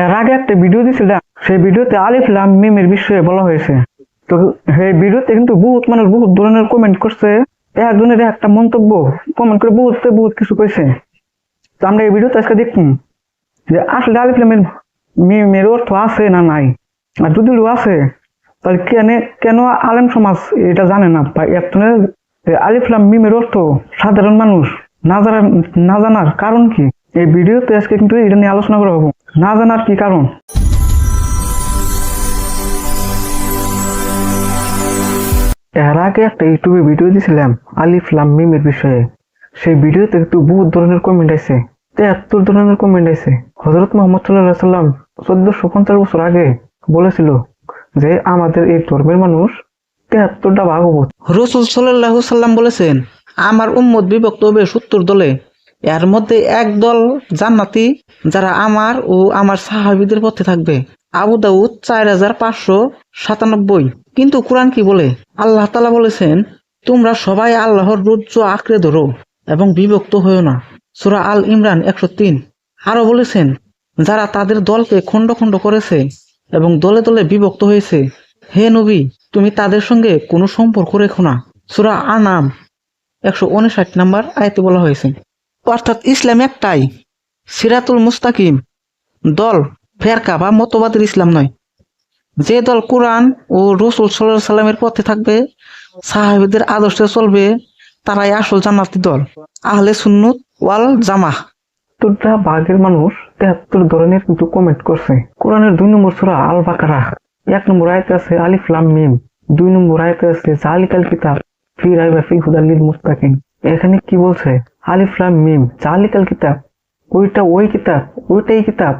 এর আগে একটা ভিডিও দিছিলাম সেই ভিডিওতে আলিফ লাম মিমের বিষয়ে বলা হয়েছে। তো সেই ভিডিওতে কিন্তু বহুত মানুষ বহুত ধরনের কমেন্ট করছে। একজনের একটা মন্তব্য কমেন্ট করে বহুত বহুত কিছু কইছে। তো আমরা এই ভিডিওতে আজকে দেখুন যে আসলে আলিফ লামের মিমের অর্থ আছে না নাই। আর যদি আছে, তাহলে কেন কেন আলেম সমাজ এটা জানে না? বা একজনের আলিফ লাম মিমের অর্থ সাধারণ মানুষ না জানার না জানার কারণ কি? এই ভিডিওতে আজকে কিন্তু এটা নিয়ে আলোচনা করা হব। না জানার কি কারণ? এর আগে একটা ইউটিউবে ভিডিও দিয়েছিলাম আলিফ লাম মিমের বিষয়ে। সেই ভিডিওতে কিন্তু বহুত ধরনের কমেন্ট আছে তেহাত্তর ধরনের কমেন্ট আছে হজরত মোহাম্মদ সাল্লাহ সাল্লাম চোদ্দশো পঞ্চাশ বছর আগে বলেছিল যে, আমাদের এই ধর্মের মানুষ তেহাত্তরটা ভাগ হব। রসুল সাল্লাহ সাল্লাম বলেছেন, আমার উম্মত বিভক্ত হবে সত্তর দলে। এর মধ্যে এক দল জান্নাতি, যারা আমার ও আমার সাহাবিদের পথে থাকবে। আবু দাউদ চার হাজার পাঁচশো সাতানব্বই। কিন্তু কোরআন কি বলে? আল্লাহ তালা বলেছেন, তোমরা সবাই আল্লাহর রুজ্জ আঁকড়ে ধরো এবং বিভক্ত হয়েও না। সুরা আল ইমরান একশো তিন। আরও বলেছেন, যারা তাদের দলকে খণ্ড খণ্ড করেছে এবং দলে দলে বিভক্ত হয়েছে, হে নবী, তুমি তাদের সঙ্গে কোনো সম্পর্ক রেখো না। সুরা আনাম একশো উনষাট নাম্বার আয়তে বলা হয়েছে। অর্থাৎ ইসলাম একটাই, সিরাতুল মুস্তাকিম, দল, ফেরকা বা মতবাদের ইসলাম নয়। যে দল কোরআন ও রসুল সাল্লাহ সাল্লামের পথে থাকবে, সাহাবিদের আদর্শে চলবে, তারাই আসল জান্নাতি দল, আহলে সুন্নুত ওয়াল জামাহ। তেহাত্তরটা ভাগের মানুষ তেহাত্তর ধরনের কিন্তু কমেন্ট করছে। কোরআনের দুই নম্বর সুরা আল বাকারা এক নম্বর আয়তে আছে আলিফ লাম মিম, দুই নম্বর আয়তে আছে জালিকাল কিতাব, ফি রাইবা ফি মুস্তাকিম এখানে কি বলছে? আলিফ, লাম, মিম জালিকাল কিতাব, ওইটা ওই কিতাব ওইটাই কিতাব,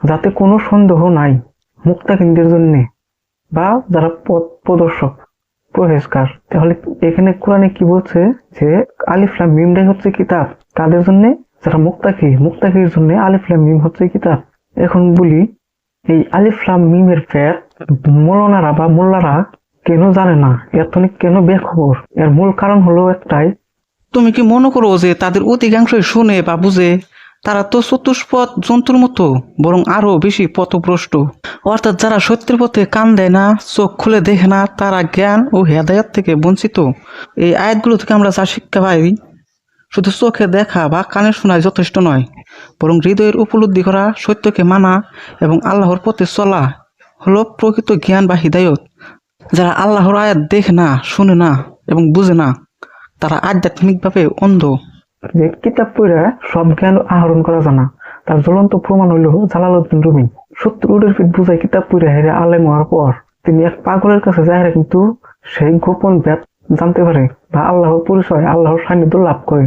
যাতে কোনো সন্দেহ নাই মুক্তাকিনদের জন্য বা যারা প্রদর্শক প্রহেজকার তাহলে এখানে কোরআনে কি বলছে যে আলিফলাম মিমটাই হচ্ছে কিতাব, কাদের জন্য? যারা মুক্তাকি, মুক্তাকির জন্য আলিফলাম মিম হচ্ছে কিতাব। এখন বলি, এই আলিফলাম মিমের ফ্যাট মৌলানারা বা মোল্লারা কেন জানে না? এত কেন বেখবর? এর মূল কারণ হলো একটাই তুমি কি মনে করো যে তাদের অধিকাংশই শুনে বা বুঝে? তারা তো চতুষ্পদ জন্তুর মতো, বরং আরও বেশি পথভ্রষ্ট। অর্থাৎ যারা সত্যের পথে কান দেয় না, চোখ খুলে দেখে না, তারা জ্ঞান ও হেদায়ত থেকে বঞ্চিত। এই আয়াতগুলো থেকে আমরা যা শিক্ষা পাই, শুধু চোখে দেখা বা কানে শোনায় যথেষ্ট নয়, বরং হৃদয়ের উপলব্ধি করা, সত্যকে মানা এবং আল্লাহর পথে চলা হলো প্রকৃত জ্ঞান বা হৃদায়ত। যারা আল্লাহর আয়াত দেখে না, শুনে না এবং বুঝে না তারা আধ্যাত্মিকভাবে অন্ধ। যে কিতাব পড়ে সব জ্ঞান আহরণ করা জানা, তার জ্বলন্ত প্রমাণ হইল জালালউদ্দিন রুমি। সত্তর উডের ফিট বুঝাই কিতাব পড়ে হেরে আলেম হওয়ার পর, তিনি এক পাগলের কাছে যায় কিন্তু সেই গোপন ব্যাপ জানতে পারে বা আল্লাহর পরিচয়, আল্লাহর সান্নিধ্য লাভ করে।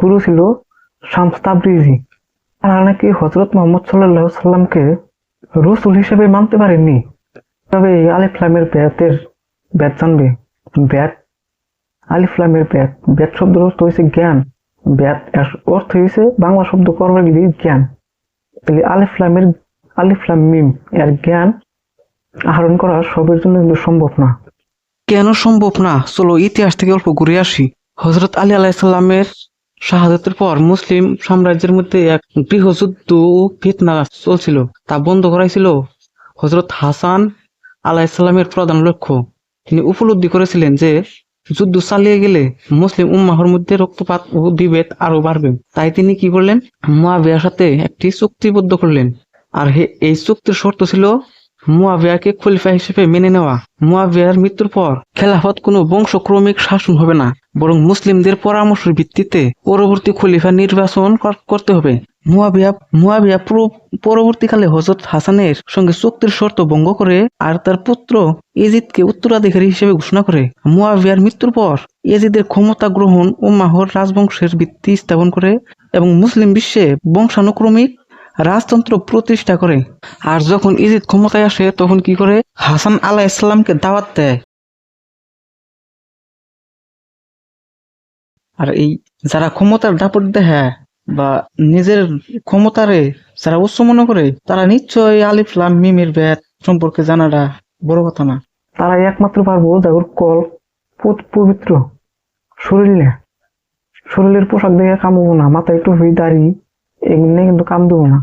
গুরু ছিল শামস তাবরিজি। তারা নাকি হজরত মোহাম্মদ সাল্লাহ সাল্লামকে রসুল হিসেবে মানতে পারেননি। তবে এই আলিফলামের ব্যাতের ব্যাত জানবে। ব্যাত আলিফলামের ব্যাত। ব্যাত শব্দের অর্থ হয়েছে জ্ঞান। ব্যাত অর্থ হয়েছে বাংলা শব্দ কর্মগিরি জ্ঞান। তাহলে আলিফলামের আলিফলাম মিম এর জ্ঞান আহরণ করা সবের জন্য কিন্তু সম্ভব না। কেন সম্ভব না? চলো ইতিহাস থেকে অল্প ঘুরে আসি। হজরত আলী আলাইসাল্লামের শাহাদতের পর মুসলিম সাম্রাজ্যের মধ্যে এক গৃহযুদ্ধ ও ফিতনা চলছিল। তা বন্ধ করাইছিল হজরত হাসান আলাইসাল্লামের প্রধান লক্ষ্য। তিনি উপলব্ধি করেছিলেন যে যুদ্ধ চালিয়ে গেলে মুসলিম উম্মাহর মধ্যে রক্তপাত ও বিভেদ আরও বাড়বে। তাই তিনি কি করলেন? মুয়াবিয়ার সাথে একটি চুক্তিবদ্ধ করলেন। আর এই চুক্তির শর্ত ছিল মুয়াবিয়াকে খলিফা হিসেবে মেনে নেওয়া। মুয়াবিয়ার মৃত্যুর পর খেলাফত কোনো বংশক্রমিক শাসন হবে না, বরং মুসলিমদের পরামর্শের ভিত্তিতে পরবর্তী খলিফা নির্বাচন করতে হবে। মুয়াবিয়া মুয়াবিয়া পুরো- পরবর্তীকালে হজরত হাসানের সঙ্গে চুক্তির শর্ত ভঙ্গ করে আর তার পুত্র ইজিদকে উত্তরাধিকারী হিসেবে ঘোষণা করে। মুয়াবিয়ার মৃত্যুর পর ইজিদের ক্ষমতা গ্রহণ ও মাহর রাজবংশের ভিত্তি স্থাপন করে এবং মুসলিম বিশ্বে বংশানুক্রমিক রাজতন্ত্র প্রতিষ্ঠা করে। আর যখন ইজিদ ক্ষমতায় আসে, তখন কি করে? হাসান আলাহ ইসলামকে দাওয়াত দেয়। আর এই যারা ক্ষমতার দাপট দেয় বা নিজের ক্ষমতারে যারা উচ্চ মনে করে, তারা নিশ্চয়ই আলিফ, লাম মিমের ব্যাট সম্পর্কে জানাটা বড় কথা না। তারা একমাত্র পারব যাদের কল পবিত্র। শরীরে শরীরের পোশাক দেখে কামবো না, মাথায় টুপি, দাড়ি এগুলো কিন্তু কাম দেবো না।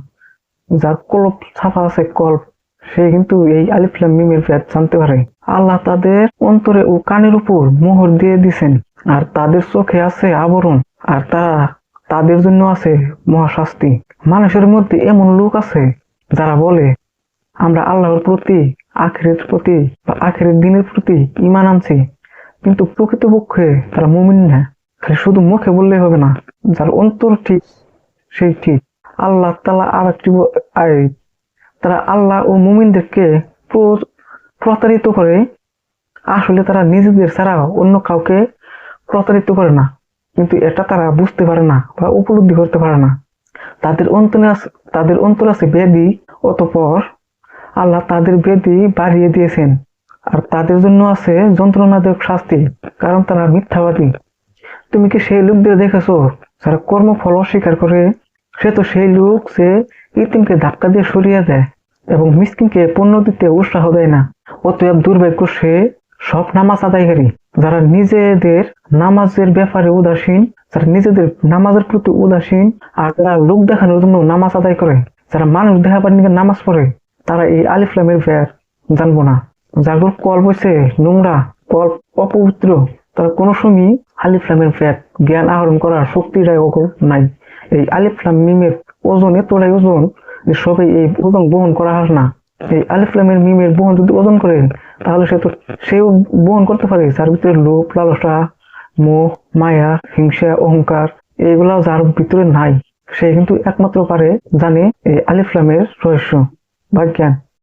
যার কলপ ছাপা আছে কল্প সে কিন্তু এই আলিফলাম মিমের ভেদ জানতে পারে। আল্লাহ তাদের অন্তরে ও কানের উপর মোহর দিয়ে দিছেন, আর তাদের চোখে আছে আবরণ, আর তারা তাদের জন্য আছে মহাশাস্তি। মানুষের মধ্যে এমন লোক আছে যারা বলে, আমরা আল্লাহর প্রতি আখেরের প্রতি বা আখেরের দিনের প্রতি ইমান আনছি, কিন্তু প্রকৃতপক্ষে তারা মুমিন না। খালি শুধু মুখে বললেই হবে না, যার অন্তর ঠিক, সেই ঠিক। আল্লাহ তালা আর একটি তারা আল্লাহ ও মুমিনদেরকে প্রতারিত করে। আসলে তারা নিজেদের ছাড়া অন্য কাউকে প্রতারিত করে না। কিন্তু এটা তারা বুঝতে পারে না বা উপলব্ধি করতে পারে না। তাদের অন্তরে তাদের অন্তর আছে বেদি, অতপর আল্লাহ তাদের বেদি বাড়িয়ে দিয়েছেন। আর তাদের জন্য আছে যন্ত্রণাদায়ক শাস্তি, কারণ তারা মিথ্যাবাদী। তুমি কি সেই লোকদের দেখেছ যারা কর্মফল অস্বীকার করে? সে তো সেই লোক যে ইতিমকে ধাক্কা দিয়ে সরিয়ে দেয় এবং মিসকিনকে পণ্য দিতে উৎসাহ দেয় না। অতএব দুর্ভাগ্য সে সব নামাজ আদায়কারী যারা নিজেদের নামাজের ব্যাপারে উদাসীন, যারা নিজেদের নামাজের প্রতি উদাসীন, আর যারা লোক দেখানোর জন্য নামাজ আদায় করে, যারা মানুষ দেখাবার নিয়ে নামাজ পড়ে, তারা এই আলিফলামের ব্যাগ জানব না। যাদের কল বসে নোংরা, কল অপবিত্র, তারা কোনো সময় আলিফলামের ব্যাগ জ্ঞান আহরণ করার শক্তিটাই নাই। এই আলিফলাম মিমের ওজন এতটাই ওজন যে সবাই এই ওজন বহন করা হয় না। এই আলিফলামের মিমের বহন যদি ওজন করে তাহলে সে তো, সেও বহন করতে পারে। যার ভিতরে লোভ, লালসা, মোহ, মায়া, হিংসা, অহংকার এগুলা যার ভিতরে নাই। সে কিন্তু একমাত্র পারে জানে এই আলিফলামের রহস্য। বা জ্ঞান